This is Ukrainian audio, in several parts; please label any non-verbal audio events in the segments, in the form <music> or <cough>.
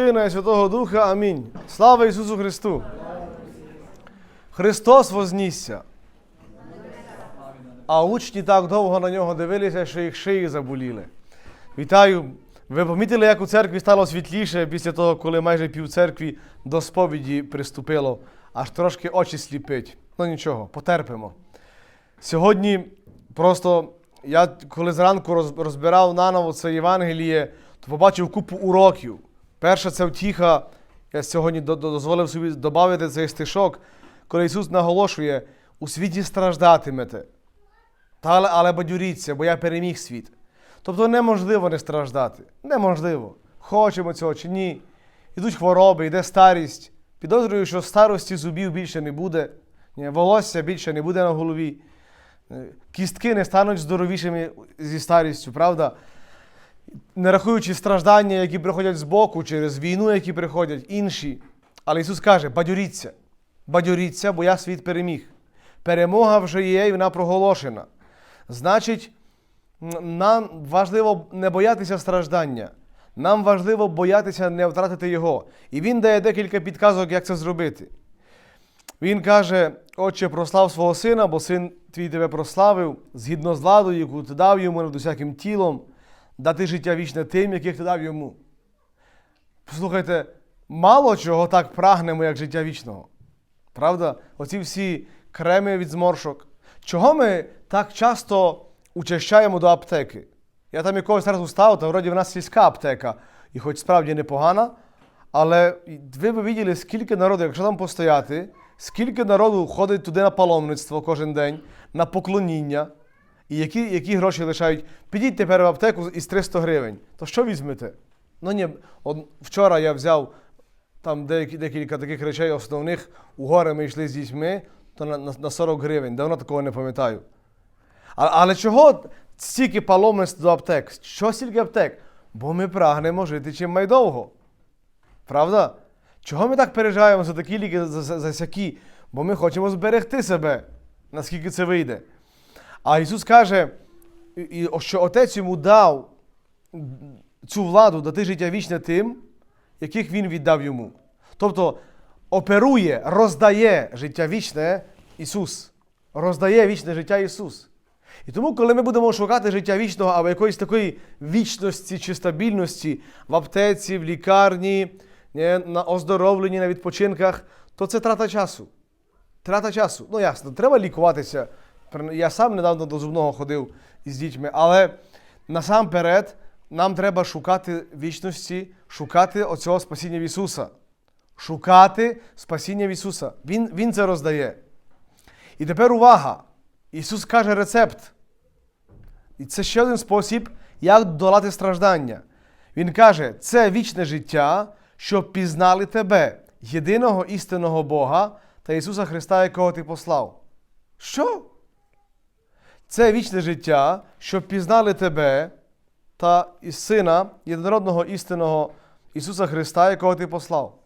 Сина і Святого Духа. Амінь. Слава Ісусу Христу! Христос вознісся. А учні так довго на нього дивилися, що їх шиї заболіли. Вітаю! Ви помітили, як у церкві стало світліше після того, коли майже пів церкві до сповіді приступило, аж трошки очі сліпить. Ну нічого, потерпимо. Сьогодні просто я коли зранку розбирав наново це Євангеліє, то побачив купу уроків. Перша це втіха, я сьогодні до- до- дозволив собі додати цей стишок, коли Ісус наголошує, у світі страждатимете. Та але, але бадюріться, бо я переміг світ. Тобто неможливо не страждати. Неможливо. Хочемо цього чи ні. Ідуть хвороби, йде старість. Підозрюю, що старості зубів більше не буде, волосся більше не буде на голові. Е, Кістки не стануть здоровішими зі старістю, правда? Не рахуючи страждання, які приходять збоку, через війну, які приходять, інші. Але Ісус каже: бадьоріться, бадьоріться, бо я світ переміг. Перемога вже є і вона проголошена. Значить, нам важливо не боятися страждання. Нам важливо боятися не втратити його. І він дає декілька підказок, як це зробити. Він каже: Отче, прослав свого сина, бо син твій тебе прославив, згідно з владою, яку ти дав йому над усяким тілом, дати життя вічне тим, яких ти дав йому. Послухайте, мало чого так прагнемо, як життя вічного. Правда? Оці всі креми від зморшок. Чого ми так часто учащаємо до аптеки? Я там якогось разу став, то вроді в нас сільська аптека, і хоч справді непогана, але ви б бачили, скільки народу, якщо там постояти, скільки народу ходить туди на паломництво кожен день, на поклоніння, і які, які гроші лишають. Підіть тепер в аптеку із 300 гривень. То що візьмете? Ну ні, от вчора я взяв там декілька таких речей основних. У гори ми йшли з дітьми, то на, на, на 40 гривень. Давно такого не пам'ятаю. Але чого стільки паломництв до аптек? Що стільки аптек? Бо ми прагнемо жити чим майдовго. Правда? Чого ми так переживаємо за такі ліки, за, за, за сякі? Бо ми хочемо зберегти себе, наскільки це вийде. А Ісус каже, що Отець йому дав цю владу дати життя вічне тим, яких Він віддав йому. Тобто оперує, роздає життя вічне Ісус. Роздає вічне життя Ісус. І тому, коли ми будемо шукати життя вічного або якоїсь такої вічності чи стабільності в аптеці, в лікарні, на оздоровленні, на відпочинках, то це трата часу. Трата часу. Ну ясно, треба лікуватися. Я сам недавно до зубного ходив із дітьми, але насамперед нам треба шукати вічності, шукати оцього спасіння в Ісуса. Шукати спасіння в Ісуса. Він, він це роздає. І тепер увага! Ісус каже рецепт. І це ще один спосіб, як долати страждання. Він каже: це вічне життя, щоб пізнали тебе, єдиного істинного Бога та Ісуса Христа, якого ти послав. Що? Це вічне життя, щоб пізнали тебе та і Сина, єдинородного істинного Ісуса Христа, якого ти послав.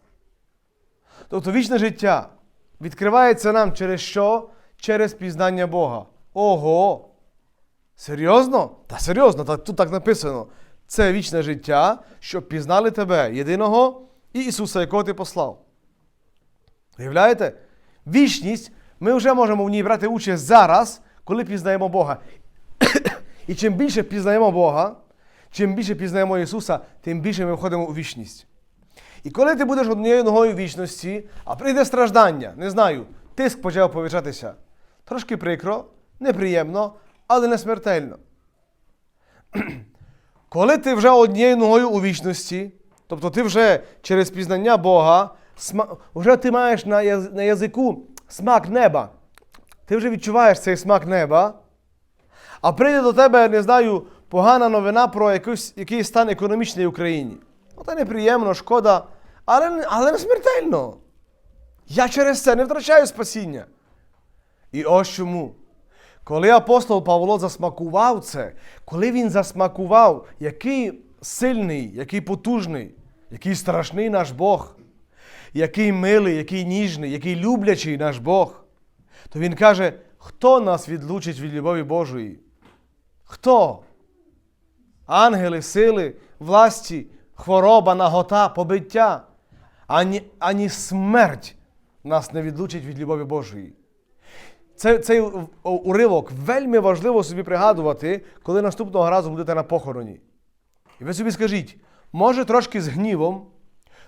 Тобто вічне життя відкривається нам через що? Через пізнання Бога. Ого! Серйозно? Та серйозно, та тут так написано. Це вічне життя, щоб пізнали тебе, єдиного і Ісуса, якого ти послав. Уявляєте? Вічність ми вже можемо в ній брати участь зараз, коли пізнаємо Бога. І чим більше пізнаємо Бога, чим більше пізнаємо Ісуса, тим більше ми входимо у вічність. І коли ти будеш однією ногою в вічності, а прийде страждання, не знаю, тиск почав повишатися. Трошки прикро, неприємно, але не смертельно. <clears throat> Коли ти вже однією ногою у вічності, тобто ти вже через пізнання Бога, вже ти маєш на язику смак неба. Ти вже відчуваєш цей смак неба, а прийде до тебе, не знаю, погана новина про якийсь, якийсь стан економічний в Україні. Ну, це неприємно, шкода, але, але не смертельно. Я через це не втрачаю спасіння. І ось чому. Коли апостол Павло засмакував це, коли він засмакував, який сильний, який потужний, який страшний наш Бог, який милий, який ніжний, який люблячий наш Бог, то він каже, хто нас відлучить від любові Божої? Хто? Ангели, сили, власті, хвороба, нагота, побиття, ані, ані смерть нас не відлучить від любові Божої. Це, цей у- уривок вельми важливо собі пригадувати, коли наступного разу будете на похороні. І ви собі скажіть, може трошки з гнівом,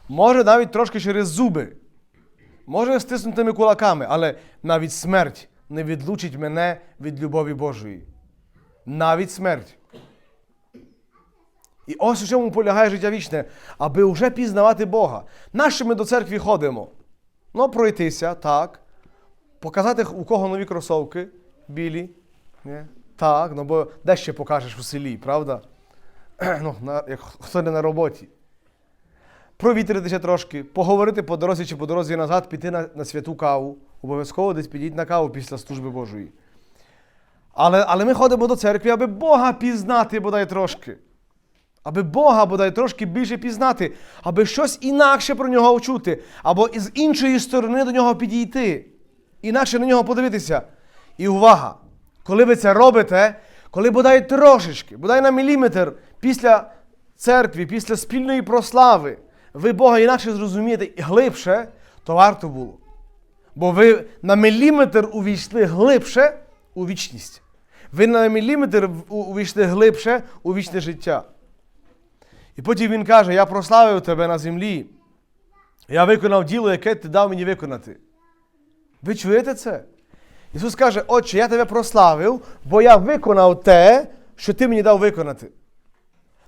може навіть трошки через зуби, може стиснутими кулаками, але навіть смерть не відлучить мене від любові Божої. Навіть смерть. І ось у чому полягає життя вічне, аби вже пізнавати Бога. Нащо ми до церкви ходимо? Ну, пройтися, так. Показати, у кого нові кросовки білі. Ні? Так, ну бо де ще покажеш у селі, правда? <clears throat> ну, на, як хто не на роботі. Провітритися трошки, поговорити по дорозі чи по дорозі назад, піти на, на святу каву. Обов'язково десь підіть на каву після служби Божої. Але, але ми ходимо до церкви, аби Бога пізнати бодай трошки. Аби Бога бодай трошки більше пізнати, аби щось інакше про нього чути, або з іншої сторони до нього підійти, інакше на нього подивитися. І увага! Коли ви це робите, коли бодай трошечки, бодай на міліметр після церкви, після спільної прослави, ви Бога інакше зрозумієте і глибше, то варто було. Бо ви на міліметр увійшли глибше у вічність. Ви на міліметр увійшли глибше у вічне життя. І потім він каже: Я прославив тебе на землі. Я виконав діло, яке ти дав мені виконати. Ви чуєте це? Ісус каже, Отче, я тебе прославив, бо я виконав те, що ти мені дав виконати.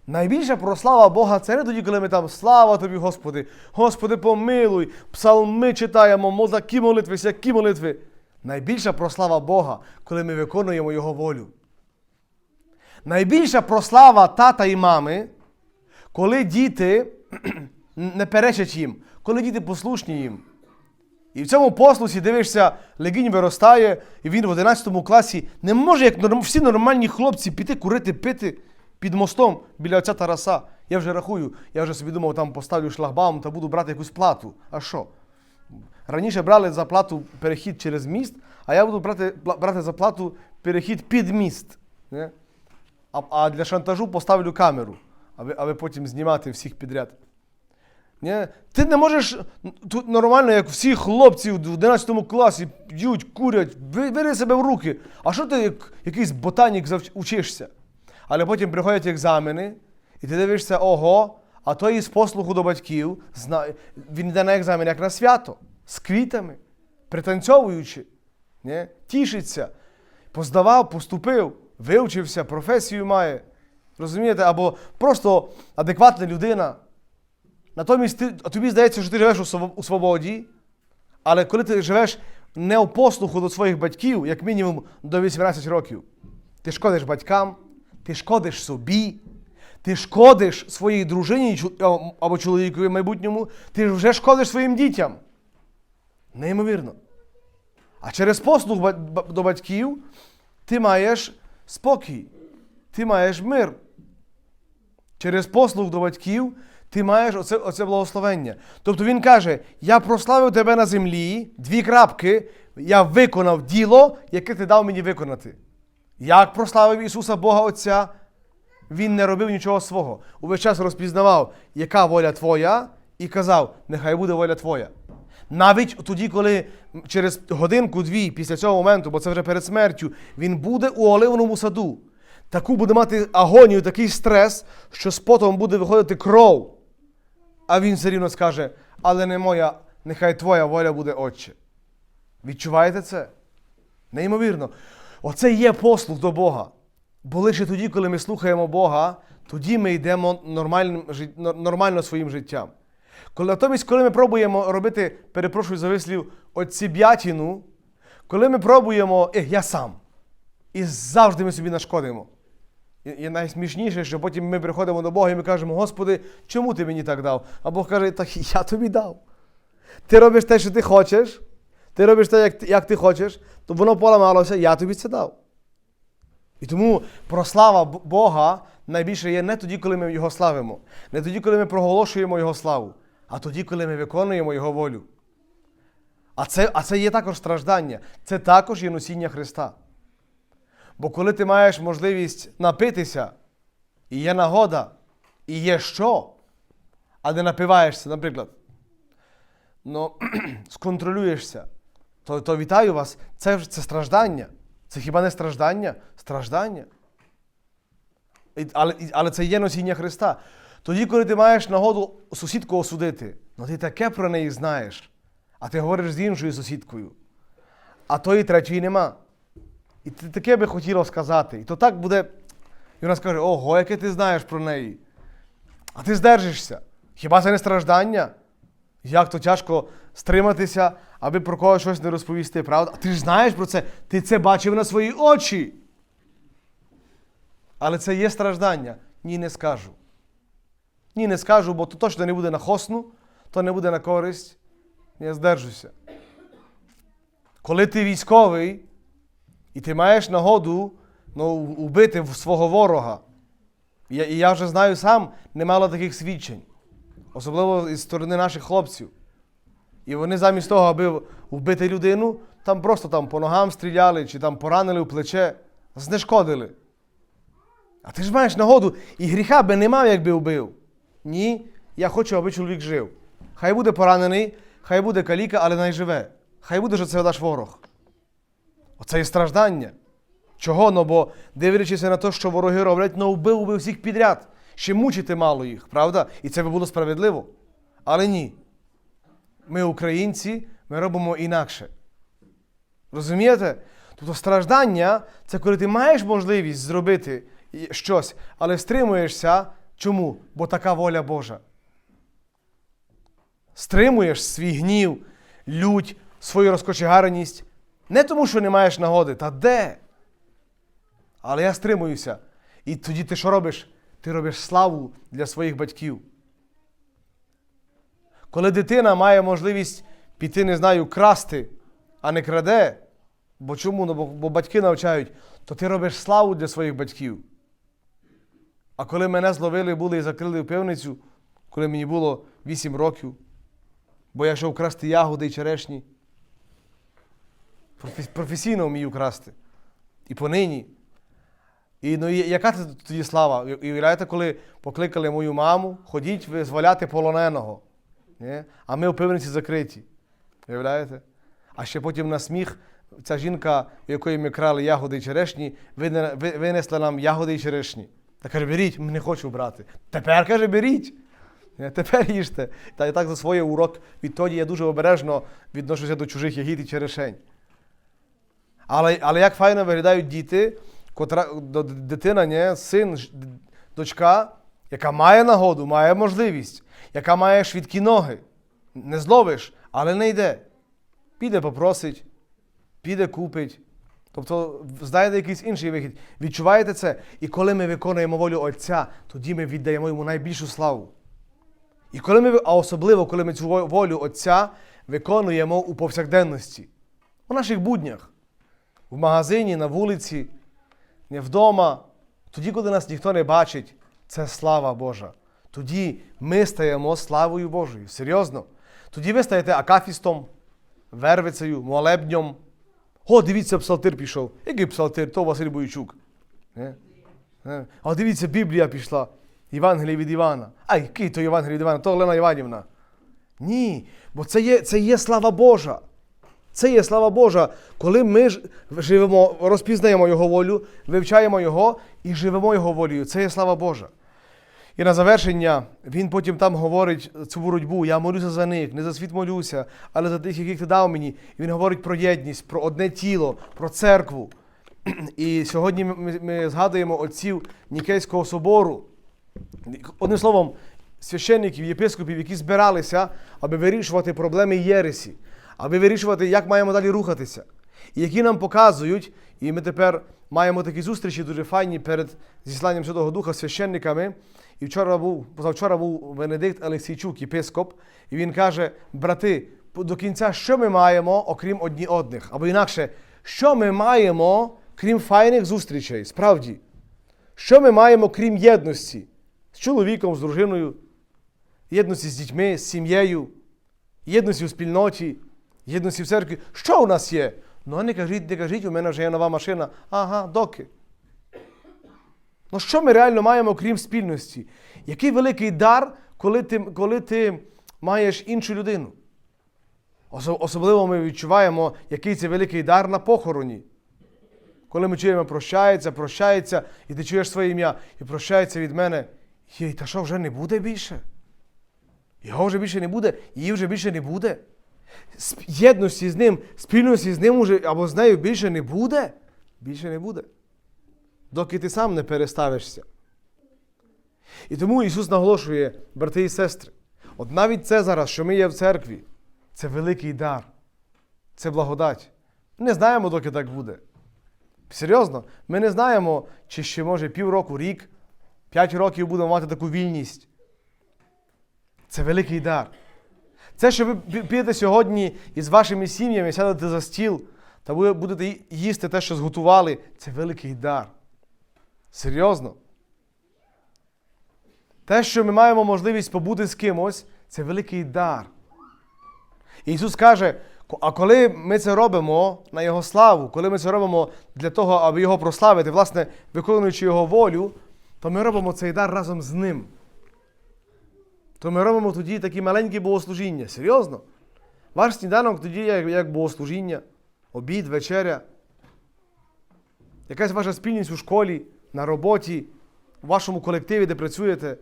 Найбільша прослава Бога це не тоді, коли ми там слава тобі, Господи, Господи, помилуй, псалми читаємо, мо такі молитви, сякі молитви. Найбільша прослава Бога, коли ми виконуємо Його волю. Найбільша прослава тата і мами, коли діти <clears throat> не перечать їм, коли діти послушні їм. І в цьому послусі дивишся, легінь виростає, і він в 11 класі не може, як всі нормальні хлопці, піти курити, пити під мостом біля отця Тараса. Я вже рахую, я вже собі думав, там поставлю шлагбаум та буду брати якусь плату. А що? Раніше брали за плату перехід через міст, а я буду брати, брати за плату перехід під міст. Не? А, а для шантажу поставлю камеру, аби, аби потім знімати всіх підряд. Ні? Ти не можеш тут нормально, як всі хлопці в 11 класі п'ють, курять, бери себе в руки. А що ти як якийсь ботанік учишся? Але потім приходять екзамени, і ти дивишся, ого, а той із послуху до батьків, він йде на екзамен як на свято, з квітами, пританцьовуючи, ні? тішиться, поздавав, поступив, вивчився, професію має. Розумієте? Або просто адекватна людина. Натомість ти, тобі здається, що ти живеш у свободі, але коли ти живеш не у послуху до своїх батьків, як мінімум до 18 років, ти шкодиш батькам, ти шкодиш собі, ти шкодиш своїй дружині або чоловікові майбутньому, ти вже шкодиш своїм дітям. Неймовірно. А через ба- до батьків ти маєш спокій, ти маєш мир. Через послуг до батьків ти маєш оце, оце благословення. Тобто він каже: Я прославив тебе на землі, дві крапки, я виконав діло, яке ти дав мені виконати. Як прославив Ісуса Бога Отця, Він не робив нічого свого. Увесь час розпізнавав, яка воля твоя, і казав, нехай буде воля твоя. Навіть тоді, коли через годинку-дві після цього моменту, бо це вже перед смертю, він буде у оливному саду. Таку буде мати агонію, такий стрес, що з потом буде виходити кров. А він все рівно скаже, але не моя, нехай твоя воля буде, Отче. Відчуваєте це? Неймовірно. Оце є послуг до Бога. Бо лише тоді, коли ми слухаємо Бога, тоді ми йдемо нормальним, нормально своїм життям. Коли, натомість, коли ми пробуємо робити, перепрошую за вислів, оціб'ятіну, коли ми пробуємо, ех, я сам, і завжди ми собі нашкодимо. І найсмішніше, що потім ми приходимо до Бога і ми кажемо, Господи, чому ти мені так дав? А Бог каже, так я тобі дав. Ти робиш те, що ти хочеш, ти робиш те, як, ти- як ти хочеш, то воно поламалося, я тобі це дав. І тому прослава Бога найбільше є не тоді, коли ми Його славимо, не тоді, коли ми проголошуємо Його славу, а тоді, коли ми виконуємо Його волю. А це, а це є також страждання, це також є носіння Христа. Бо коли ти маєш можливість напитися, і є нагода, і є що, а не напиваєшся, наприклад, ну, сконтролюєшся, то, то вітаю вас, це, це страждання. Це хіба не страждання? Страждання. І- Але, але це є носіння Христа. Тоді, коли ти маєш нагоду сусідку осудити, ну ти таке про неї знаєш, а ти говориш з іншою сусідкою, а тої третьої нема. І ти таке би хотіло сказати. І то так буде. І вона скаже: ого, яке ти знаєш про неї. А ти здержишся. Хіба це не страждання? Як то тяжко стриматися, аби про когось щось не розповісти, правда? Ти ж знаєш про це, ти це бачив на свої очі. Але це є страждання. Ні, не скажу. Ні, не скажу, бо то точно не буде на хосну, то не буде на користь. Я здержуся. Коли ти військовий, і ти маєш нагоду ну, убити свого ворога. І я, і я вже знаю сам немало таких свідчень, особливо із сторони наших хлопців. І вони замість того, аби вбити людину, там просто там по ногам стріляли чи там поранили в плече, знешкодили. А ти ж маєш нагоду, і гріха би не мав, якби вбив. Ні, я хочу, аби чоловік жив. Хай буде поранений, хай буде каліка, але най живе. Хай буде, що це наш ворог. Оце є страждання. Чого? Ну бо дивлячись на те, що вороги роблять, ну вбив би всіх підряд. Ще мучити мало їх, правда? І це би було справедливо. Але ні. Ми, українці, ми робимо інакше. Розумієте? Тобто страждання це коли ти маєш можливість зробити щось, але стримуєшся. Чому? Бо така воля Божа. Стримуєш свій гнів, лють, свою розкочегареність. Не тому, що не маєш нагоди, та де? Але я стримуюся. І тоді ти що робиш? Ти робиш славу для своїх батьків. Коли дитина має можливість піти, не знаю, красти, а не краде, бо чому? Ну, бо, бо батьки навчають, то ти робиш славу для своїх батьків. А коли мене зловили були і закрили в пивницю, коли мені було 8 років, бо я йшов красти ягоди і черешні, професійно вмію красти. І понині. І ну, яка це тоді слава? І уявляєте, коли покликали мою маму, ходіть визволяти полоненого. Ні? А ми в пивниці закриті. Уявляєте? А ще потім на сміх ця жінка, у якої ми крали ягоди і черешні, винесла нам ягоди і черешні. Та каже, беріть, не хочу брати. Тепер каже, беріть. Тепер їжте. Та і так за своє урок відтоді я дуже обережно відношуся до чужих ягід і черешень. Але, але як файно виглядають діти, котра, дитина, ні, син, дочка, яка має нагоду, має можливість, яка має швидкі ноги. Не зловиш, але не йде. Піде попросить, піде купить. Тобто знайде якийсь інший вихід. Відчуваєте це? І коли ми виконуємо волю Отця, тоді ми віддаємо йому найбільшу славу. І коли ми, а особливо, коли ми цю волю Отця виконуємо у повсякденності, у наших буднях, в магазині, на вулиці, не вдома, тоді, коли нас ніхто не бачить, це слава Божа. Тоді ми стаємо славою Божою. Серйозно. Тоді ви стаєте акафістом, вервицею, молебнем. О, дивіться, псалтир пішов. Який псалтир? То Василь Бойчук. Не? Не? А дивіться, Біблія пішла. Євангеліє від Івана. А який то Євангеліє від Івана? То Олена Іванівна. Ні, бо це є, це є слава Божа. Це є слава Божа, коли ми живемо, розпізнаємо Його волю, вивчаємо Його і живемо Його волею. Це є слава Божа. І на завершення він потім там говорить цю боротьбу. Я молюся за них, не за світ молюся, але за тих, яких ти дав мені. І він говорить про єдність, про одне тіло, про церкву. І сьогодні ми, ми, згадуємо отців Нікейського собору. Одним словом, священників, єпископів, які збиралися, аби вирішувати проблеми Єресі, аби вирішувати, як маємо далі рухатися. І які нам показують, і ми тепер маємо такі зустрічі дуже файні перед зісланням Святого Духа священниками. І вчора був, позавчора був Венедикт Олексійчук, єпископ, і він каже: брати, до кінця, що ми маємо, окрім одні одних? Або інакше, що ми маємо, крім файних зустрічей? Справді, що ми маємо, крім єдності? З чоловіком, з дружиною, єдності з дітьми, з сім'єю, єдності у спільноті, єдності в церкві. Що у нас є? Ну, а не кажіть, не кажіть, у мене вже є нова машина. Ага, доки. Ну що ми реально маємо, крім спільності? Який великий дар, коли ти, коли ти маєш іншу людину. Особливо ми відчуваємо, який це великий дар на похороні. Коли ми чуємо прощається, прощається, і ти чуєш своє ім'я, і прощається від мене. Єй, та що вже не буде більше? Його вже більше не буде, її вже більше не буде. Єдності з ним, спільності з ним уже або з нею більше не буде. Більше не буде. Доки ти сам не переставишся. І тому Ісус наголошує, брати і сестри, от навіть це зараз, що ми є в церкві, це великий дар, це благодать. Не знаємо, доки так буде. Серйозно, ми не знаємо, чи ще може півроку, рік, п'ять років будемо мати таку вільність. Це великий дар. Це, що ви пі- підете сьогодні із вашими сім'ями, сядете за стіл та ви будете їсти те, що зготували, це великий дар. Серйозно. Те, що ми маємо можливість побути з кимось, це великий дар. Ісус каже, а коли ми це робимо на Його славу, коли ми це робимо для того, аби Його прославити, власне, виконуючи Його волю, то ми робимо цей дар разом з Ним. То ми робимо тоді такі маленькі богослужіння. Серйозно? Ваш сніданок тоді як, як богослужіння, обід, вечеря, якась ваша спільність у школі, на роботі, у вашому колективі, де працюєте.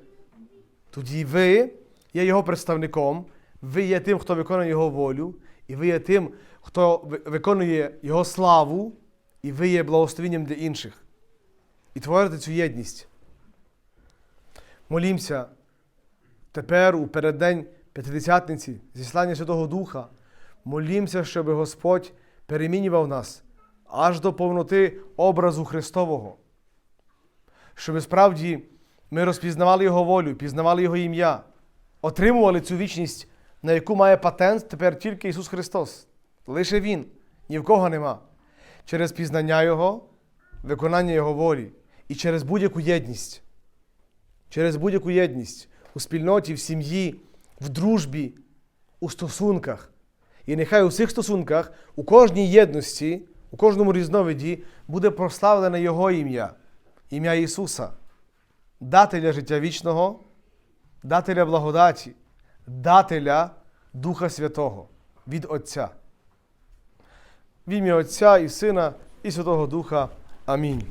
Тоді ви є його представником, ви є тим, хто виконує його волю, і ви є тим, хто виконує його славу, і ви є благословенням для інших. І творите цю єдність. Молімося тепер, у переддень П'ятидесятниці, зіслання Святого Духа, молімося, щоб Господь перемінював нас аж до повноти образу Христового. Щоб справді ми розпізнавали Його волю, пізнавали Його ім'я, отримували цю вічність, на яку має патент тепер тільки Ісус Христос. Лише Він, ні в кого нема. Через пізнання Його, виконання Його волі і через будь-яку єдність. Через будь-яку єдність у спільноті, в сім'ї, в дружбі, у стосунках. І нехай у цих стосунках, у кожній єдності, у кожному різновиді буде прославлене Його ім'я, ім'я Ісуса, дателя життя вічного, дателя благодаті, дателя Духа Святого від Отця. В ім'я Отця і Сина і Святого Духа. Амінь.